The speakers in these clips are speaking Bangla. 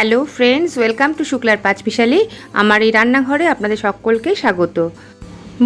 হ্যালো ফ্রেন্ডস, ওয়েলকাম টু শুক্লার পাঁচমিশালি আমার এই রান্নাঘরে আপনাদের সকলকে স্বাগত।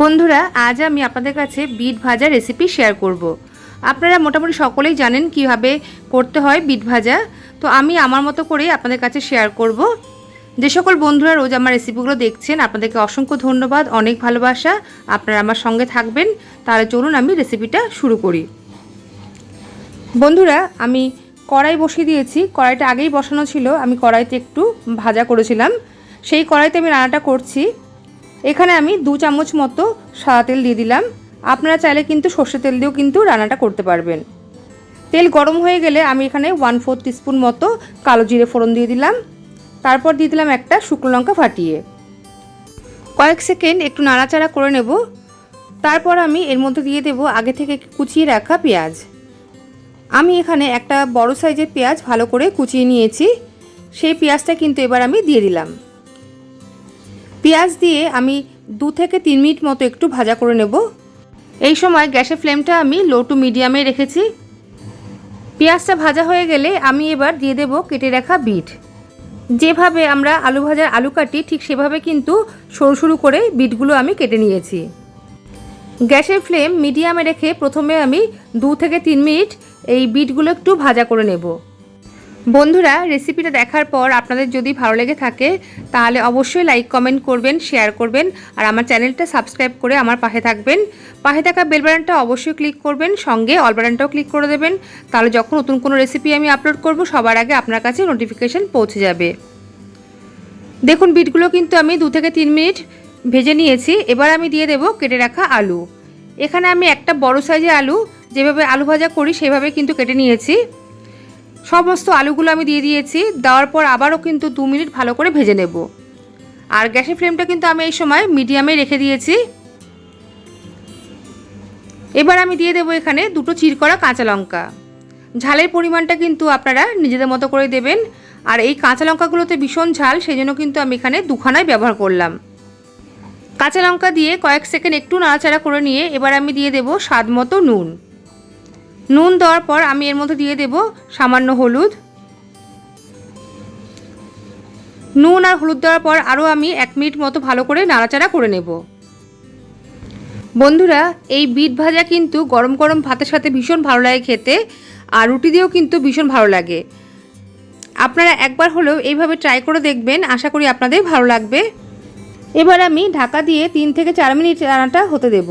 বন্ধুরা, আজ আমি আপনাদের কাছে বিট ভাজা রেসিপি শেয়ার করব। আপনারা মোটামুটি সকলেই জানেন কীভাবে করতে হয় বিট ভাজা। তো আমি আমার মতো করে আপনাদের কাছে শেয়ার করব। যে সকল বন্ধুরা রোজ আমার রেসিপিগুলো দেখছেন, আপনাদেরকে অসংখ্য ধন্যবাদ, অনেক ভালোবাসা। আপনারা আমার সঙ্গে থাকবেন। তাহলে চলুন আমি রেসিপিটা শুরু করি। বন্ধুরা, আমি কড়াই বসিয়ে দিয়েছি। কড়াইটা আগেই বসানো ছিল। আমি কড়াইতে একটু ভাজা করেছিলাম। সেই কড়াইতে আমি রান্নাটা করছি। এখানে আমি দু চামচ মতো সাদা তেল দিয়ে দিলাম। আপনারা চাইলে কিন্তু সর্ষে তেল দিয়েও কিন্তু রান্নাটা করতে পারবেন। তেল গরম হয়ে গেলে আমি এখানে ওয়ান ফোর টিস্পুন মতো কালো জিরে ফোড়ন দিয়ে দিলাম। তারপর দিয়ে দিলাম একটা শুকনো লঙ্কা ফাটিয়ে। কয়েক সেকেন্ড একটু নাড়াচাড়া করে নেব। তারপর আমি এর মধ্যে দিয়ে দেব আগে থেকে কুচিয়ে রাখা পেঁয়াজ। আমি এখানে একটা বড় সাইজের পেঁয়াজ ভালো করে কুচিয়ে নিয়েছি। সেই পেঁয়াজটা কিন্তু এবার আমি দিয়ে দিলাম। পেঁয়াজ দিয়ে আমি দু থেকে তিন মিনিট মতো একটু ভাজা করে নেব। এই সময় গ্যাসের ফ্লেমটা আমি লো টু মিডিয়ামে রেখেছি। পেঁয়াজটা ভাজা হয়ে গেলে আমি এবার দিয়ে দেব কেটে রাখা বিট। যেভাবে আমরা আলু ভাজার আলু কাটি, ঠিক সেভাবে কিন্তু সরু সরু করে বিটগুলো আমি কেটে নিয়েছি। গ্যাসের ফ্লেম মিডিয়ামে রেখে প্রথমে আমি দু থেকে তিন মিনিট এই বিটগুলো একটু ভাজা করে নেব। বন্ধুরা, রেসিপিটা দেখার পর আপনাদের যদি ভালো লেগে থাকে, তাহলে অবশ্যই লাইক, কমেন্ট করবেন, শেয়ার করবেন, আর আমার চ্যানেলটা সাবস্ক্রাইব করে আমার পাশে থাকবেন। পাশে থাকা বেল বাটনটা অবশ্যই ক্লিক করবেন, সঙ্গে অল বাটনটাও ক্লিক করে দেবেন। তাহলে যখন নতুন কোনো রেসিপি আমি আপলোড করব, সবার আগে আপনার কাছে নোটিফিকেশান পৌঁছে যাবে। দেখুন, বিটগুলো কিন্তু আমি দু থেকে তিন মিনিট ভেজে নিয়েছি। এবার আমি দিয়ে দেব কেটে রাখা আলু। এখানে আমি একটা বড় সাইজের আলু যেভাবে আলু ভাজা করি, সেভাবে কিন্তু কেটে নিয়েছি। সমস্ত আলুগুলো আমি দিয়ে দিয়েছি। দেওয়ার পর আবারও কিন্তু দু মিনিট ভালো করে ভেজে নেব। আর গ্যাসের ফ্লেমটা কিন্তু আমি এই সময় মিডিয়ামে রেখে দিয়েছি। এবার আমি দিয়ে দেবো এখানে দুটো চির করা কাঁচা লঙ্কা। ঝালের পরিমাণটা কিন্তু আপনারা নিজেদের মতো করে দেবেন। আর এই কাঁচা লঙ্কাগুলোতে ভীষণ ঝাল সেই জন্য কিন্তু আমি এখানে দুখানায় ব্যবহার করলাম। কাঁচা লঙ্কা দিয়ে কয়েক সেকেন্ড একটু নাড়াচাড়া করে নিয়ে এবার আমি দিয়ে দেব স্বাদ মতো নুন। নুন দেওয়ার পর আমি এর মধ্যে দিয়ে দেব সামান্য হলুদ। নুন আর হলুদ দেওয়ার পর আরও আমি এক মিনিট মতো ভালো করে নাড়াচাড়া করে নেব। বন্ধুরা, এই বিট ভাজা কিন্তু গরম গরম ভাতের সাথে ভীষণ ভালো লাগে খেতে আর রুটি দিয়েও কিন্তু ভীষণ ভালো লাগে। আপনারা একবার হলেও এইভাবে ট্রাই করে দেখবেন, আশা করি আপনাদের ভালো লাগবে। এবার আমি ঢাকা দিয়ে তিন থেকে চার মিনিট রান্নাটা হতে দেব।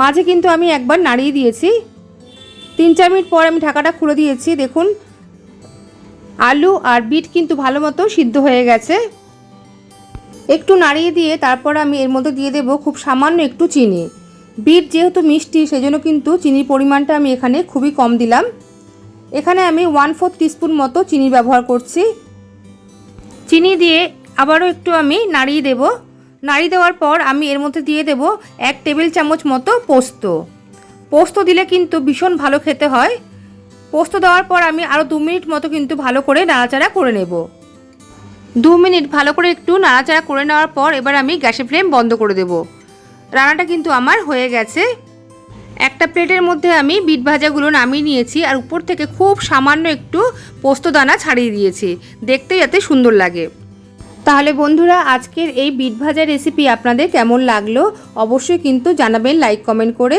মাঝে কিন্তু আমি একবার নাড়িয়ে দিয়েছি। তিন চার মিনিট পর আমি ঢাকাটা খুলে দিয়েছি। দেখুন, আলু আর বিট কিন্তু ভালো মতো সিদ্ধ হয়ে গেছে। একটু নাড়িয়ে দিয়ে তারপর আমি এর মধ্যে দিয়ে দেব খুব সামান্য একটু চিনি। বিট যেহেতু মিষ্টি, সেজন্য কিন্তু চিনির পরিমাণটা আমি এখানে খুবই কম দিলাম। এখানে আমি ওয়ান ফোর্থ টিস্পুন মতো চিনি ব্যবহার করছি। চিনি দিয়ে আবারও একটু আমি নাড়িয়ে দেব। নাড়িয়ে দেওয়ার পর আমি এর মধ্যে দিয়ে দেব এক টেবিল চামচ মতো পোস্ত। পোস্ত দিলে কিন্তু ভীষণ ভালো খেতে হয়। পোস্ত দেওয়ার পর আমি আরও দু মিনিট মতো কিন্তু ভালো করে নাড়াচাড়া করে নেব। দু মিনিট ভালো করে একটু নাড়াচাড়া করে নেওয়ার পর এবার আমি গ্যাসের ফ্লেম বন্ধ করে দেব। রান্নাটা কিন্তু আমার হয়ে গেছে। একটা প্লেটের মধ্যে আমি বিট ভাজাগুলো নামিয়ে নিয়েছি আর উপর থেকে খুব সামান্য একটু পোস্ত দানা ছাড়িয়ে দিয়েছি। দেখতে যাতে সুন্দর লাগে। তাহলে বন্ধুরা, আজকের এই বিট ভাজা রেসিপি আপনাদের কেমন লাগল? অবশ্যই কিন্তু জানাবেন লাইক কমেন্ট করে।